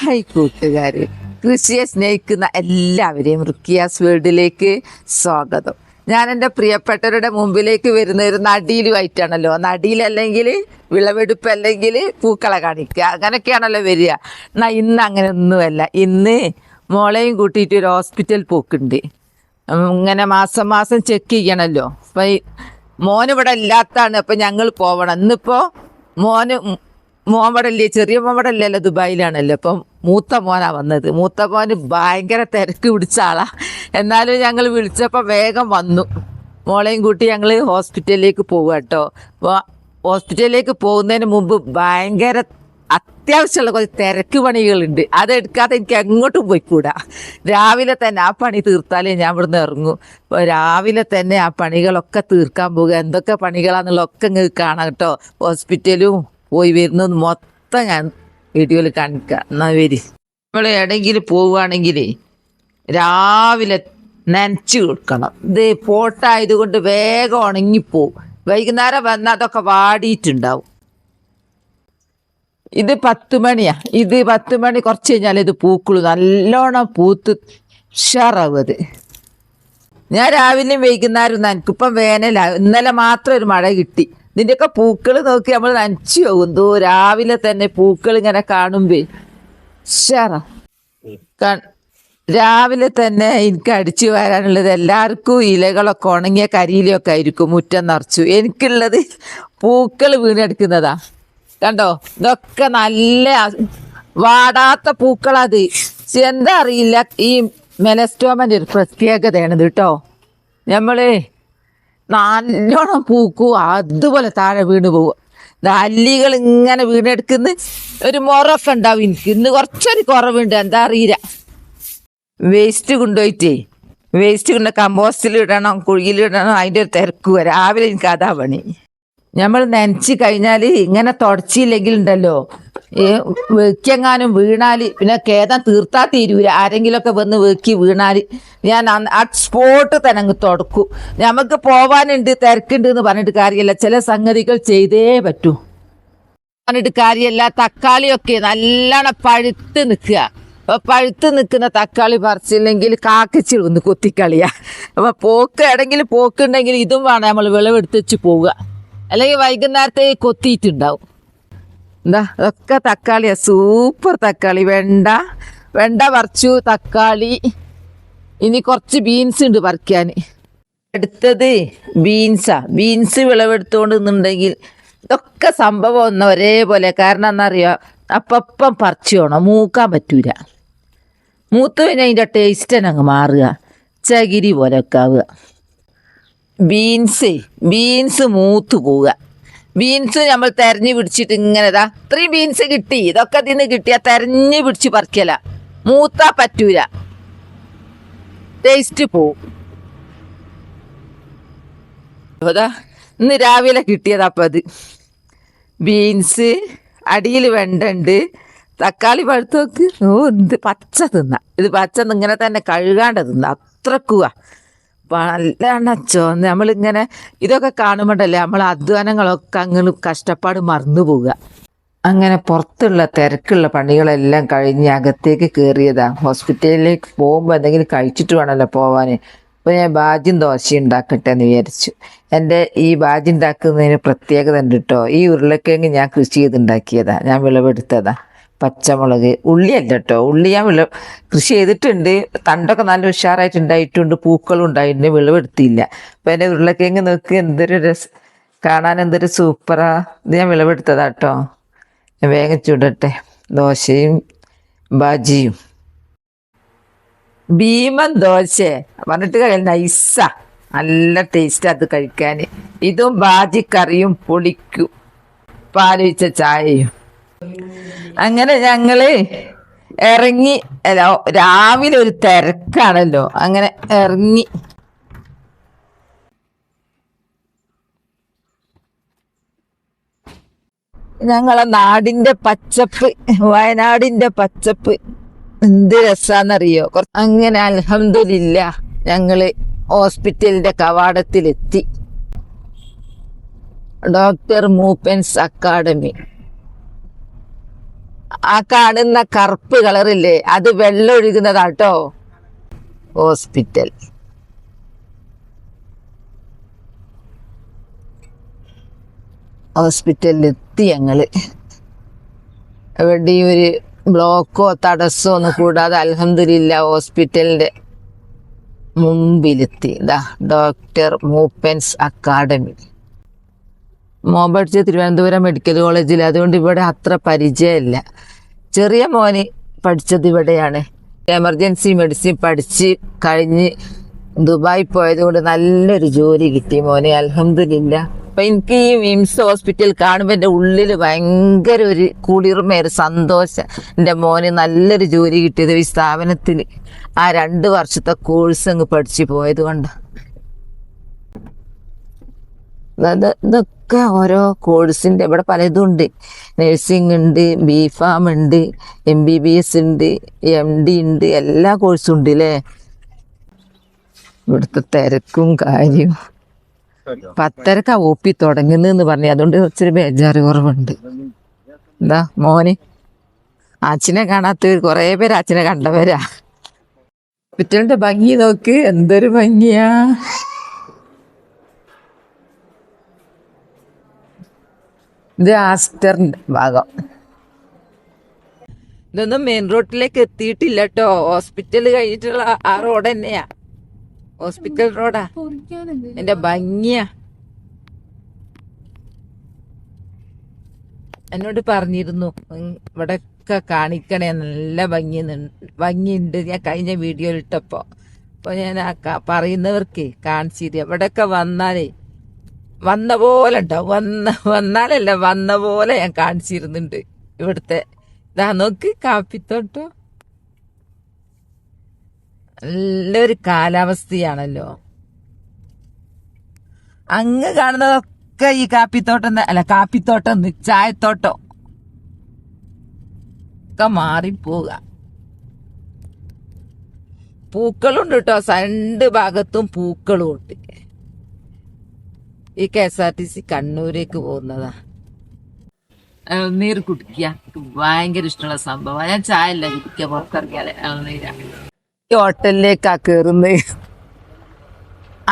Hi കൂട്ടുകാര്. കൃഷിയെ സ്നേഹിക്കുന്ന എല്ലാവരെയും റുക്കിയാസ് വേൾഡിലേക്ക് സ്വാഗതം. ഞാൻ എന്റെ പ്രിയപ്പെട്ടവരുടെ മുമ്പിലേക്ക് വരുന്ന ഒരു നടിയിലുമായിട്ടാണല്ലോ നടിയിലല്ലെങ്കിൽ വിളവെടുപ്പ് അല്ലെങ്കിൽ പൂക്കളെ കാണിക്കുക. അങ്ങനെയൊക്കെയാണല്ലോ വരിക. എന്നാൽ ഇന്ന് അങ്ങനെ ഒന്നുമല്ല ഇന്ന് മോളെയും കൂട്ടിയിട്ട് ഒരു ഹോസ്പിറ്റൽ പോക്കുണ്ട്. ഇങ്ങനെ മാസം മാസം ചെക്ക് ചെയ്യണമല്ലോ അപ്പം മോനിവിടെ ഇല്ലാത്തതാണ് അപ്പം ഞങ്ങൾ പോവണം. ഇന്നിപ്പോൾ മോന് ഇല്ലേ ചെറിയ ഇല്ലല്ലോ ദുബായിലാണല്ലോ. അപ്പം മൂത്ത മോനാ വന്നത്. മൂത്ത മോന് ഭയങ്കര തിരക്ക് പിടിച്ച ആളാ. എന്നാലും ഞങ്ങൾ വിളിച്ചപ്പോൾ വേഗം വന്നു. മോളെയും കൂട്ടി ഞങ്ങൾ ഹോസ്പിറ്റലിലേക്ക് പോവുക കേട്ടോ. അപ്പോൾ ഹോസ്പിറ്റലിലേക്ക് പോകുന്നതിന് മുമ്പ് ഭയങ്കര അത്യാവശ്യമുള്ള കുറച്ച് തിരക്ക് പണികളുണ്ട്. അതെടുക്കാതെ എനിക്ക് എങ്ങോട്ടും പോയിക്കൂടാ. രാവിലെ തന്നെ ആ പണി തീർത്താലേ ഞാൻ ഇവിടുന്ന് ഇറങ്ങൂ. അപ്പോൾ രാവിലെ തന്നെ ആ പണികളൊക്കെ തീർക്കാൻ പോകുക എന്തൊക്കെ പണികളാണെന്നുള്ളതൊക്കെ കാണാം കേട്ടോ. ഹോസ്പിറ്റലും പോയി വരുന്നത് മൊത്തം ഞാൻ വീഡിയോയിൽ കാണിക്കുക എന്നാൽ വരി. നമ്മൾ എവിടെയെങ്കിലും പോവുകയാണെങ്കിൽ രാവിലെ നനച്ച് കൊടുക്കണം. ഇത് പോട്ടായതുകൊണ്ട് വേഗം ഉണങ്ങിപ്പോവും. വൈകുന്നേരം വന്നാൽ അതൊക്കെ വാടിയിട്ടുണ്ടാവും. ഇത് പത്ത് മണിയാ. ഇത് പത്ത് മണി കുറച്ച് കഴിഞ്ഞാൽ ഇത് പൂക്കുള്ളൂ. നല്ലോണം പൂത്ത് ഉഷാറാവത്. ഞാൻ രാവിലെയും വൈകുന്നേരം നനക്കിപ്പം വേനലാ. ഇന്നലെ മാത്രം ഒരു മഴ കിട്ടി. ഇതിന്റെയൊക്കെ പൂക്കൾ നോക്കി നമ്മൾ നനച്ചു പോകും. ദോ രാവിലെ തന്നെ പൂക്കൾ ഇങ്ങനെ കാണുമ്പേ. ഉഷാറാ. രാവിലെ തന്നെ എനിക്ക് അടിച്ചു വരാനുള്ളത് എല്ലാവർക്കും ഇലകളൊക്കെ ഉണങ്ങിയ കരിയിലൊക്കെ ആയിരിക്കും മുറ്റം നിറച്ചു. എനിക്കുള്ളത് പൂക്കൾ വീണെടുക്കുന്നതാ. കണ്ടോ? ഇതൊക്കെ നല്ല വാടാത്ത പൂക്കളത് എന്താ അറിയില്ല. ഈ മെലസ്റ്റോമന്റെ ഒരു പ്രത്യേകതയാണിത് കേട്ടോ. നമ്മൾ നല്ലോണം പൂക്കും അതുപോലെ താഴെ വീണ് ദാ അല്ലികൾ ഇങ്ങനെ വീണെടുക്കുന്ന ഒരു മുറൊക്കെ ഉണ്ടാവും എനിക്ക്. ഇന്ന് കുറച്ചൊരു കുറവുണ്ട് എന്താ അറിയില്ല. വേസ്റ്റ് കൊണ്ടുപോയിട്ടേ വേസ്റ്റ് കൊണ്ട് കമ്പോസ്റ്റിൽ ഇടണം കുഴിയിലിടണം അതിന്റെ ഒരു തിരക്കുക രാവിലെ എനിക്ക് അതാ പണി. നമ്മൾ നനച്ച് കഴിഞ്ഞാൽ ഇങ്ങനെ തുടച്ചില്ലെങ്കിൽ ഉണ്ടല്ലോ വെക്കെങ്ങാനും വീണാൽ പിന്നെ കേദം തീർത്താ തീരൂല. ആരെങ്കിലുമൊക്കെ വന്ന് വെക്കി വീണാൽ ഞാൻ ആ സ്പോട്ട് തന്നെ അങ്ങ് തുടക്കും. നമുക്ക് പോവാനുണ്ട് തിരക്കുണ്ട് എന്ന് പറഞ്ഞിട്ട് കാര്യമല്ല ചില സംഗതികൾ ചെയ്തേ പറ്റൂ. പറഞ്ഞിട്ട് കാര്യമല്ല തക്കാളിയൊക്കെ നല്ലോണം പഴുത്ത് നിൽക്കുക അപ്പൊ പഴുത്ത് നിൽക്കുന്ന തക്കാളി പറിച്ചില്ലെങ്കിൽ കാക്കച്ചിൽ ഒന്ന് കൊത്തിക്കളിയാ. അപ്പൊ പോക്ക് എടെങ്കിലും പോക്കുണ്ടെങ്കിൽ ഇതും വേണം. നമ്മൾ വിളവെടുത്ത് വെച്ച് പോവുക. അല്ലെങ്കിൽ വൈകുന്നേരത്തെ കൊത്തിയിട്ടുണ്ടാവും. എന്താ? അതൊക്കെ തക്കാളിയാണ് സൂപ്പർ തക്കാളി. വെണ്ട. വെണ്ട പറിച്ചു. തക്കാളി. ഇനി കുറച്ച് ബീൻസ് ഉണ്ട് പറിക്കാൻ അടുത്തത് ബീൻസാ. ബീൻസ് വിളവെടുത്തോണ്ട് നിന്നുണ്ടെങ്കിൽ ഇതൊക്കെ സംഭവം ഒന്ന് ഒരേപോലെ. കാരണം എന്നറിയാം അപ്പം പറിച്ചു വേണം. മൂക്കാൻ പറ്റൂല. മൂത്തു പിന്നെ അതിന്റെ ടേസ്റ്റ് തന്നെ അങ്ങ് മാറുക. ചകിരി പോലെ ഒക്കെ ആവുക. ബീൻസ് ബീൻസ് മൂത്ത് പോവുക. ബീൻസ് നമ്മൾ തെരഞ്ഞു പിടിച്ചിട്ട് ഇങ്ങനെ ഇതാ ഇത്രയും ബീൻസ് കിട്ടി ഇതൊക്കെ ഇതിന്ന് കിട്ടിയ തെരഞ്ഞു പിടിച്ച് പറിക്കല. മൂത്താ പറ്റൂല. ടേസ്റ്റ് പോവും. ഇന്ന് രാവിലെ കിട്ടിയതാ അപ്പം അത്. ബീൻസ് അടിയിൽ വെണ്ടുണ്ട് തക്കാളി പഴുത്ത് നോക്ക്. ഓ എന്ത് പച്ച തിന്ന. ഇത് പച്ച ഇങ്ങനെ തന്നെ കഴുകാണ്ട് തിന്ന. അത്രക്കുവാ. നല്ല അച്ചോ. നമ്മളിങ്ങനെ ഇതൊക്കെ കാണുമ്പോണ്ടല്ലേ നമ്മൾ അധ്വാനങ്ങളൊക്കെ അങ്ങനെ കഷ്ടപ്പാട് മറന്നു പോവുക. അങ്ങനെ പുറത്തുള്ള തിരക്കുള്ള പണികളെല്ലാം കഴിഞ്ഞ് അകത്തേക്ക് കയറിയതാ ഹോസ്പിറ്റലിലേക്ക് പോകുമ്പോൾ എന്തെങ്കിലും കഴിച്ചിട്ട് വേണമല്ലോ പോവാൻ അപ്പോൾ ഞാൻ ബാജ്യം ദോശ ഉണ്ടാക്കട്ടെ എന്ന് വിചാരിച്ചു. എന്റെ ഈ ബാജ്യം ഉണ്ടാക്കുന്നതിന് പ്രത്യേകത ഉണ്ട്? കേട്ടോ ഈ ഉരുളക്കിഴങ്ങ് ഞാൻ കൃഷി ചെയ്തുണ്ടാക്കിയതാ ഞാൻ വിളവെടുത്തതാ. പച്ചമുളക് ഉള്ളിയല്ല കേട്ടോ ഉള്ളി ഞാൻ വിള കൃഷി ചെയ്തിട്ടുണ്ട്. തണ്ടൊക്കെ നല്ല ഉഷാറായിട്ട് ഉണ്ടായിട്ടുണ്ട് പൂക്കളും ഉണ്ടായിട്ടുണ്ട്. വിളവെടുത്തിയില്ല അപ്പൊ എന്റെ ഉരുളക്കിഴങ്ങ് നോക്കി. എന്തൊരു രസ കാണാൻ എന്തൊരു സൂപ്പറാ. ഇത് ഞാൻ വിളവെടുത്തതാ കേട്ടോ വേഗം ചുടട്ടെ. ദോശയും ബാജിയും. ഭീമൻ ദോശ. പറഞ്ഞിട്ട് കഴിയാൻ നൈസാ. നല്ല ടേസ്റ്റ് അത് കഴിക്കാൻ. ഇതും ബാജി കറിയും പൊളിക്കും പാലൊഴിച്ച ചായയും. അങ്ങനെ ഞങ്ങൾ ഇറങ്ങി രാവിലെ ഒരു തിരക്കാണല്ലോ. അങ്ങനെ ഇറങ്ങി. ഞങ്ങളെ നാടിന്റെ പച്ചപ്പ് വയനാടിന്റെ പച്ചപ്പ് എന്ത് രസാന്നറിയോ? അങ്ങനെ അലഹമില്ല ഞങ്ങൾ ഹോസ്പിറ്റലിന്റെ കവാടത്തിലെത്തി. ഡോക്ടർ മൂപ്പൻസ് അക്കാഡമി ആ കാണുന്ന കറുപ്പ് കളറില്ലേ അത് വെള്ളം ഒഴുകുന്നതാട്ടോ. ഹോസ്പിറ്റൽ. ഹോസ്പിറ്റലിലെത്തി ഞങ്ങൾ. എവിടെയും ഒരു ബ്ലോക്കോ തടസ്സോ ഒന്നും കൂടാതെ അലഹമില്ല ഹോസ്പിറ്റലിന്റെ മുമ്പിലെത്തി. Doctor Moopen's academy. മോൻ തിരുവനന്തപുരം മെഡിക്കൽ കോളേജിൽ അതുകൊണ്ട് ഇവിടെ അത്ര പരിചയമില്ല. ചെറിയ മോന് പഠിച്ചത് ഇവിടെയാണ്. എമർജൻസി മെഡിസിൻ പഠിച്ച് കഴിഞ്ഞ് ദുബായി പോയത് കൊണ്ട് നല്ലൊരു ജോലി കിട്ടി മോനെ. അലഹമില്ല അപ്പൊ എനിക്ക് ഈ മിംസ് ഹോസ്പിറ്റൽ കാണുമ്പോൾ എന്റെ ഉള്ളിൽ ഭയങ്കര ഒരു കുളിർമ ഒരു സന്തോഷം. എന്റെ മോന് നല്ലൊരു ജോലി കിട്ടിയത് ഈ സ്ഥാപനത്തിൽ ആ രണ്ട് വർഷത്തെ കോഴ്സ് അങ്ങ് പഠിച്ചു പോയത് കൊണ്ട്. ഇത് ഇതൊക്കെ ഓരോ കോഴ്സിന്റെ ഇവിടെ പലതും ഉണ്ട് നഴ്സിംഗ് ഉണ്ട് ബി ഫാം ഉണ്ട് എം ബി ബി എസ് ഉണ്ട് എം ഡി ഉണ്ട് എല്ലാ കോഴ്സും ഉണ്ട് അല്ലേ ഇവിടുത്തെ തിരക്കും കാര്യവും. പത്തരക്ക ഒ പി തുടങ്ങുന്നെന്ന് പറഞ്ഞു. അതുകൊണ്ട് ഇച്ചിരി ബേജാറ് കുറവുണ്ട്. എന്താ മോന്? അച്ഛനെ കാണാത്തവർ കുറേ പേര് അച്ഛനെ കണ്ടവരാ. പിറ്റേണ്ട ഭംഗി നോക്ക്. എന്തൊരു ഭംഗിയാ. ഇത് ആസ്റ്ററിന്റെ ഭാഗം. ഇതൊന്നും മെയിൻ റോഡിലേക്ക് എത്തിയിട്ടില്ല കേട്ടോ ഹോസ്പിറ്റൽ കഴിഞ്ഞിട്ടുള്ള ആ- റോഡ് തന്നെയാ. ഹോസ്പിറ്റൽ റോഡാ എന്റെ ഭംഗിയാ. എന്നോട് പറഞ്ഞിരുന്നു ഇവിടെ ഇവിടെയൊക്കെ കാണിക്കണേ നല്ല ഭംഗി ഭംഗിയുണ്ട്. ഞാൻ കഴിഞ്ഞ വീഡിയോ ഇട്ടപ്പോ. അപ്പൊ ഞാൻ പറയുന്നവർക്ക് കാണിച്ചിരി ഇവിടെയൊക്കെ വന്നാലേ വന്ന പോലെ ഉണ്ടാവും വന്ന വന്നാലല്ല വന്ന പോലെ ഞാൻ കാണിച്ചിരുന്നുണ്ട്. ഇവിടുത്തെ ഇതാ നോക്ക് കാപ്പിത്തോട്ടോ. നല്ലൊരു കാലാവസ്ഥയാണല്ലോ. അങ്ങ് കാണുന്നതൊക്കെ ഈ കാപ്പിത്തോട്ടം അല്ല കാപ്പിത്തോട്ടം ചായത്തോട്ടം. ഒക്കെ മാറിപ്പോവുക. പൂക്കളുണ്ട് കേട്ടോ രണ്ട് ഭാഗത്തും പൂക്കളും ഉണ്ട് ഈ K S R T C കണ്ണൂരേക്ക് പോകുന്നതാ. നീർ കുടിക്കുക ഭയങ്കര ഇഷ്ടമുള്ള സംഭവം ഞാൻ ചായ അല്ല കുടിക്കുക പുറത്തിറങ്ങിയാലേ. ഈ ഹോട്ടലിലേക്കാ കയറുന്നത്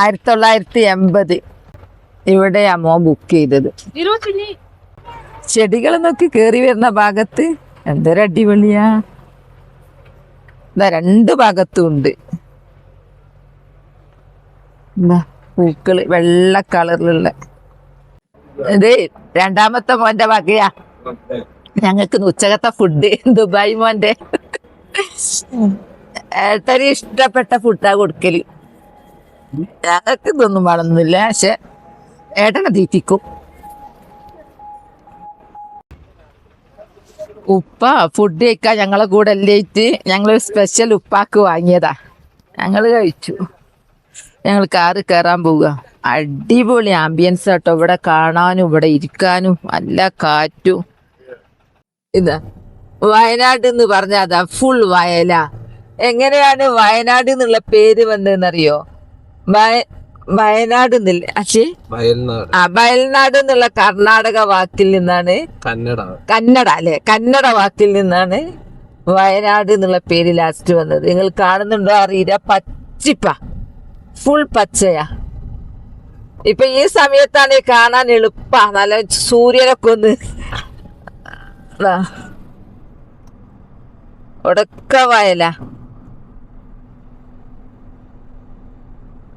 ആയിരത്തി തൊള്ളായിരത്തി എൺപത് ഇവിടെയാ മോൻ ബുക്ക് ചെയ്തത്. ചെടികൾ നോക്കി കയറി വരുന്ന ഭാഗത്ത് എന്തൊരു അടിപൊളിയാ. രണ്ട് ഭാഗത്തും ഉണ്ട്. എന്താ പൂക്കൾ വെള്ള കളറിലുള്ള. ഇത് രണ്ടാമത്തെ മോന്റെ വകയാ. ഞങ്ങൾക്ക് ഉച്ചകത്തെ ഫുഡ് ദുബായ് മോന്റെ. ഏട്ടന് ഇഷ്ടപ്പെട്ട ഫുഡാ കൊടുക്കൽ. ഞങ്ങൾക്ക് ഇതൊന്നും വേണമെന്നില്ല പക്ഷെ ഏട്ടനെ തീറ്റിക്കും. ഉപ്പ ഫുഡ് കഴിക്കാൻ ഞങ്ങളെ കൂടെ അല്ലേറ്റ് ഞങ്ങളൊരു സ്പെഷ്യൽ ഉപ്പാക്ക് വാങ്ങിയതാ. ഞങ്ങൾ കഴിച്ചു. ഞങ്ങൾ കാറ് കയറാൻ പോവുക. അടിപൊളി ആംബിയൻസ് ആട്ടോ. ഇവിടെ കാണാനും ഇവിടെ ഇരിക്കാനും നല്ല കാറ്റും. ഇതാ വയനാട് എന്ന് പറഞ്ഞാൽ അതാ ഫുൾ വയല. എങ്ങനെയാണ് വയനാട് എന്നുള്ള പേര് വന്നതെന്നറിയോ? വയ വയനാട് എന്നില്ല അച്ഛേ വയൽനാട്. ആ വയൽനാട് എന്നുള്ള കർണാടക വാക്കിൽ നിന്നാണ് കന്നഡ. കന്നഡ അല്ലെ? കന്നഡ വാക്കിൽ നിന്നാണ് വയനാട് എന്നുള്ള പേര് ലാസ്റ്റ് വന്നത്. നിങ്ങൾ കാണുന്നുണ്ടോ? അറിയില്ല. പച്ചിപ്പ. ഫുൾ പച്ചയാ. ഇപ്പൊ ഈ സമയത്താണ് കാണാൻ എളുപ്പാ. നല്ല സൂര്യനൊക്കെ ഒന്ന്. ഒടക്ക വയല.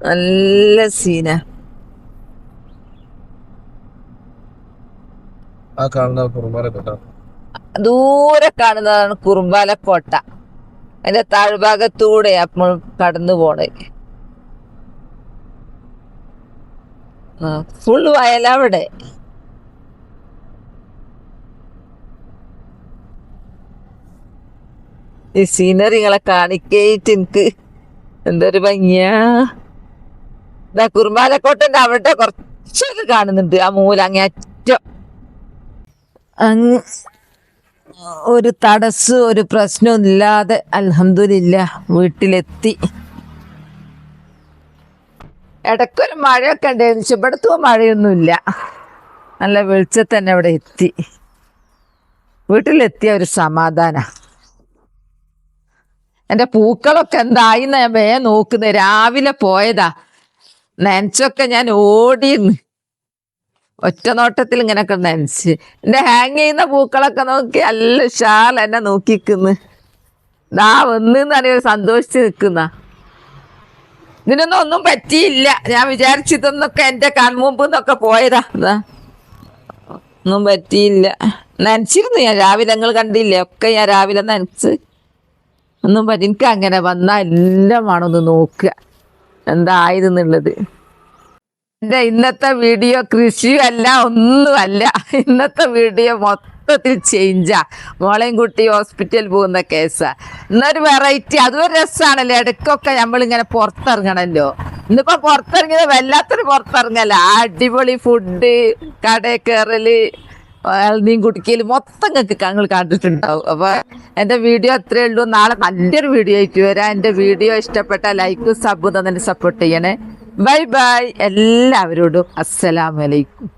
നല്ല സീന. ദൂരെ കാണുന്നതാണ് കുറുമ്പാലക്കോട്ട അതിന്റെ താഴ്ഭാഗത്തൂടെ നമ്മൾ കടന്നു പോണേ. ഫുൾ വയലവിടെ ഈ സീനറികളെ കാണിക്കേറ്റ് എനിക്ക്. എന്തൊരു ഭംഗിയാ. കുറുമ്പാലക്കോട്ടന്റെ അവിടെ കുറച്ചൊക്കെ കാണുന്നുണ്ട്. ആ മൂല അങ്ങേറ്റം അങ്ങ് ഒരു തടസ്സം ഒരു പ്രശ്നവും ഇല്ലാതെ അൽഹംദുലില്ല വീട്ടിലെത്തി. ഇടയ്ക്കൊരു മഴയൊക്കെ ഉണ്ടായിരുന്നു. പക്ഷെ മഴയൊന്നും മഴയൊന്നുമില്ല. നല്ല വെളിച്ചത്ത് തന്നെ അവിടെ എത്തി. വീട്ടിലെത്തിയ ഒരു സമാധാന. എന്റെ പൂക്കളൊക്കെ എന്തായിന്ന് ഞാൻ വേ നോക്കുന്നത്. രാവിലെ പോയതാ. നനച്ചൊക്കെ ഞാൻ ഓടിയിരുന്നു ഒറ്റ നോട്ടത്തിൽ ഇങ്ങനെയൊക്കെ നനച്ച്. എന്റെ ഹാങ് ചെയ്യുന്ന പൂക്കളൊക്കെ നോക്കി അല്ല ഷാൽ എന്നെ നോക്കിക്കുന്നു. ദാ വന്നു എന്നറിയ സന്തോഷിച്ച് നിൽക്കുന്ന. ഇതിനൊന്നും ഒന്നും പറ്റിയില്ല. ഞാൻ വിചാരിച്ചിതൊന്നൊക്കെ എന്റെ കൺമുമ്പ് നിന്നൊക്കെ പോയതാ. അതാ ഒന്നും പറ്റിയില്ല. നനച്ചിരുന്നു ഞാൻ രാവിലെ. നിങ്ങൾ കണ്ടില്ലേ? ഒക്കെ ഞാൻ രാവിലെ നനച്ച്. ഒന്നും പറ്റി. എനിക്ക് അങ്ങനെ വന്നാൽ എല്ലാം വേണമെന്ന് നോക്കുക. എന്തായിരുന്നുള്ളത്? എന്റെ ഇന്നത്തെ വീഡിയോ കൃഷിയും അല്ല ഒന്നുമല്ല. ഇന്നത്തെ വീഡിയോ മൊത്തത്തിൽ ചേഞ്ചാ മോളെയും കുട്ടി ഹോസ്പിറ്റലിൽ പോകുന്ന കേസാ എന്നൊരു വെറൈറ്റി അതും ഒരു രസമാണല്ലോ ഇടയ്ക്കൊക്കെ നമ്മളിങ്ങനെ പുറത്തിറങ്ങണമല്ലോ ഇന്നിപ്പോ പുറത്തിറങ്ങിയത് വല്ലാത്തൊരു പുറത്തിറങ്ങല്ല അടിപൊളി ഫുഡ് കടയിൽ കയറൽ നീൻ കുടിക്കൽ മൊത്തം ഞങ്ങൾ കണ്ടിട്ടുണ്ടാവും. അപ്പൊ എന്റെ വീഡിയോ അത്രേ ഉള്ളൂ. നാളെ നല്ലൊരു വീഡിയോ ആയിട്ട് വരാം. എന്റെ വീഡിയോ ഇഷ്ടപ്പെട്ട ലൈക്കും സബും തന്നെ സപ്പോർട്ട് ചെയ്യണേ. ബൈ ബൈ എല്ലാവരോടും അസ്സലാമലൈക്കും